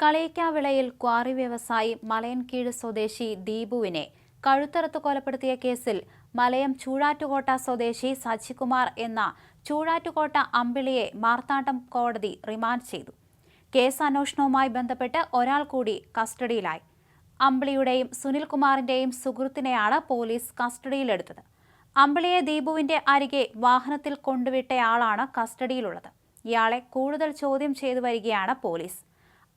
കളിയിക്കാവിളയിൽ quarry വ്യവസായി മലയൻകീഴ് സ്വദേശി ദീപുവിനെ കഴുത്തറുത്ത് കൊലപ്പെടുത്തിയ കേസിൽ മലയം ചൂഴാറ്റുകോട്ട സ്വദേശി സജികുമാർ എന്ന ചൂഴാറ്റുകോട്ട അമ്പിളിയെ മാർത്താണ്ഡം കോടതി റിമാൻഡ് ചെയ്തു. കേസ് അന്വേഷണവുമായി ബന്ധപ്പെട്ട് ഒരാൾ കൂടി കസ്റ്റഡിയിലായി. അമ്പിളിയുടെയും സുനിൽകുമാറിന്റെയും സുഹൃത്തിനെയാണ് പോലീസ് കസ്റ്റഡിയിലെടുത്തത്. അമ്പിളിയെ ദീപുവിന്റെ അരികെ വാഹനത്തിൽ കൊണ്ടുവിട്ടയാളാണ് കസ്റ്റഡിയിലുള്ളത്. ഇയാളെ കൂടുതൽ ചോദ്യം ചെയ്തു വരികയാണ് പോലീസ്.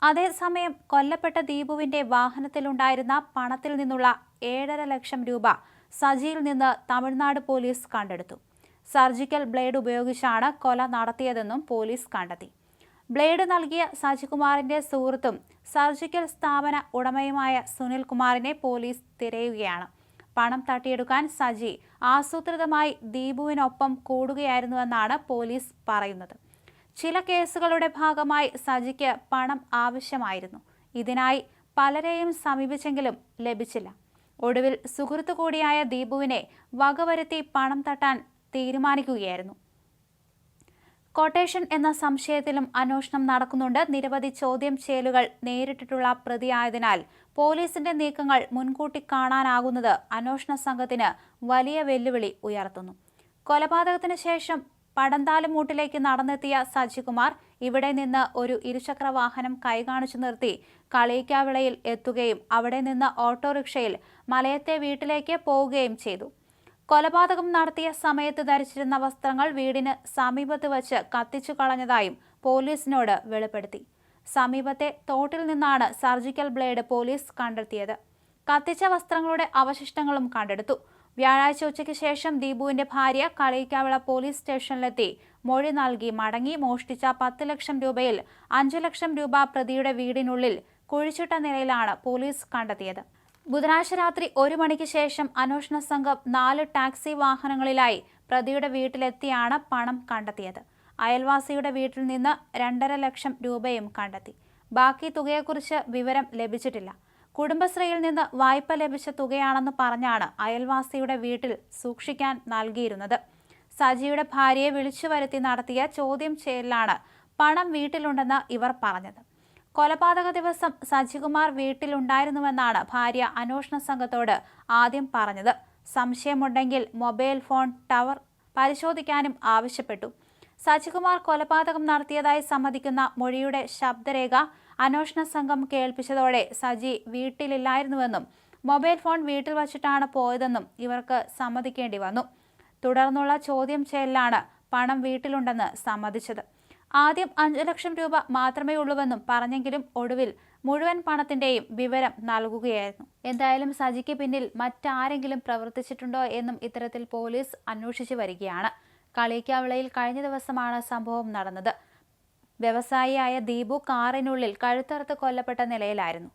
അതേസമയം കൊല്ലപ്പെട്ട ദീപുവിന്റെ വാഹനത്തിലുണ്ടായിരുന്ന പണത്തിൽ നിന്നുള്ള ഏഴര ലക്ഷം രൂപ സജിയിൽ നിന്ന് തമിഴ്നാട് പോലീസ് കണ്ടെടുത്തു. സർജിക്കൽ ബ്ലേഡ് ഉപയോഗിച്ചാണ് കൊല നടത്തിയതെന്നും പോലീസ് കണ്ടെത്തി. ബ്ലേഡ് നൽകിയ സജികുമാറിന്റെ സുഹൃത്തും സർജിക്കൽ സ്ഥാപന ഉടമയുമായ സുനിൽ കുമാറിനെ പോലീസ് തിരയുകയാണ്. പണം തട്ടിയെടുക്കാൻ സജി ആസൂത്രിതമായി ദീപുവിനൊപ്പം കൂടുകയായിരുന്നുവെന്നാണ് പോലീസ് പറയുന്നത്. ചില കേസുകളുടെ ഭാഗമായി സജിക്ക് പണം ആവശ്യമായിരുന്നു. ഇതിനായി പലരെയും സമീപിച്ചെങ്കിലും ലഭിച്ചില്ല. ഒടുവിൽ സുഹൃത്തു കൂടിയായ ദീപുവിനെ വകവരുത്തി പണം തട്ടാൻ തീരുമാനിക്കുകയായിരുന്നു. കൊട്ടേഷൻ എന്ന സംശയത്തിലും അന്വേഷണം നടക്കുന്നുണ്ട്. നിരവധി ചോദ്യം ചെയ്യലുകൾ നേരിട്ടിട്ടുള്ള പ്രതിയായതിനാൽ പോലീസിന്റെ നീക്കങ്ങൾ മുൻകൂട്ടി കാണാനാകുന്നത് അന്വേഷണ സംഘത്തിന് വലിയ വെല്ലുവിളി ഉയർത്തുന്നു. കൊലപാതകത്തിന് ശേഷം പടന്താലുമൂട്ടിലേക്ക് നടന്നെത്തിയ സജികുമാർ ഇവിടെ നിന്ന് ഒരു ഇരുചക്ര വാഹനം കൈകാണിച്ചു നിർത്തി കളിയിക്കാവിളയിൽ എത്തുകയും അവിടെ നിന്ന് ഓട്ടോറിക്ഷയിൽ മലയത്തെ വീട്ടിലേക്ക് പോവുകയും ചെയ്തു. കൊലപാതകം നടത്തിയ സമയത്ത് ധരിച്ചിരുന്ന വസ്ത്രങ്ങൾ വീടിന് സമീപത്ത് വച്ച് കത്തിച്ചു കളഞ്ഞതായും പോലീസിനോട് വെളിപ്പെടുത്തി. സമീപത്തെ തോട്ടിൽ നിന്നാണ് സർജിക്കൽ ബ്ലേഡ് പോലീസ് കണ്ടെത്തിയത്. കത്തിച്ച വസ്ത്രങ്ങളുടെ അവശിഷ്ടങ്ങളും കണ്ടെടുത്തു. വ്യാഴാഴ്ച ഉച്ചയ്ക്ക് ശേഷം ദീപുവിന്റെ ഭാര്യ കളിയിക്കാവിള പോലീസ് സ്റ്റേഷനിലെത്തി. മൊഴി നൽകി മടങ്ങി മോഷ്ടിച്ച പത്ത് ലക്ഷം രൂപയിൽ അഞ്ചു ലക്ഷം രൂപ പ്രതിയുടെ വീടിനുള്ളിൽ കുഴിച്ചിട്ട നിലയിലാണ് പോലീസ് കണ്ടെത്തിയത്. ബുധനാഴ്ച രാത്രി ഒരു മണിക്ക് ശേഷം അന്വേഷണ സംഘം നാല് ടാക്സി വാഹനങ്ങളിലായി പ്രതിയുടെ വീട്ടിലെത്തിയാണ് പണം കണ്ടെത്തിയത്. അയൽവാസിയുടെ വീട്ടിൽ നിന്ന് രണ്ടര ലക്ഷം രൂപയും കണ്ടെത്തി. ബാക്കി തുകയെക്കുറിച്ച് വിവരം ലഭിച്ചിട്ടില്ല. കുടുംബശ്രീയിൽ നിന്ന് വായ്പ ലഭിച്ച തുകയാണെന്ന് പറഞ്ഞാണ് അയൽവാസിയുടെ വീട്ടിൽ സൂക്ഷിക്കാൻ നൽകിയിരുന്നത്. സജിയുടെ ഭാര്യയെ വിളിച്ചു വരുത്തി നടത്തിയ ചോദ്യം ചെയ്യലിലാണ് പണം വീട്ടിലുണ്ടെന്ന് ഇവർ പറഞ്ഞത്. കൊലപാതക ദിവസം സജികുമാർ വീട്ടിലുണ്ടായിരുന്നുവെന്നാണ് ഭാര്യ അന്വേഷണ സംഘത്തോട് ആദ്യം പറഞ്ഞത്. സംശയമുണ്ടെങ്കിൽ മൊബൈൽ ഫോൺ ടവർ പരിശോധിക്കാനും ആവശ്യപ്പെട്ടു. സജികുമാർ കൊലപാതകം നടത്തിയതായി സമ്മതിക്കുന്ന മൊഴിയുടെ ശബ്ദരേഖ അന്വേഷണ സംഘം കേൾപ്പിച്ചതോടെ സജി വീട്ടിലില്ലായിരുന്നുവെന്നും മൊബൈൽ ഫോൺ വീട്ടിൽ വച്ചിട്ടാണ് പോയതെന്നും ഇവർക്ക് സമ്മതിക്കേണ്ടി വന്നു. തുടർന്നുള്ള ചോദ്യം ചെയ്യലാണ് പണം വീട്ടിലുണ്ടെന്ന് സമ്മതിച്ചത്. ആദ്യം അഞ്ചു ലക്ഷം രൂപ മാത്രമേ ഉള്ളൂവെന്നും പറഞ്ഞെങ്കിലും ഒടുവിൽ മുഴുവൻ പണത്തിന്റെയും വിവരം നൽകുകയായിരുന്നു. എന്തായാലും സജിക്ക് പിന്നിൽ മറ്റാരെങ്കിലും പ്രവർത്തിച്ചിട്ടുണ്ടോ എന്നും ഇത്തരത്തിൽ പോലീസ് അന്വേഷിച്ചു വരികയാണ്. കളിക്കാവിളയിൽ കഴിഞ്ഞ ദിവസമാണ് സംഭവം നടന്നത്. വ്യവസായിയായ ദീപു കാറിനുള്ളിൽ കഴുത്തറുത്ത് കൊല്ലപ്പെട്ട നിലയിലായിരുന്നു.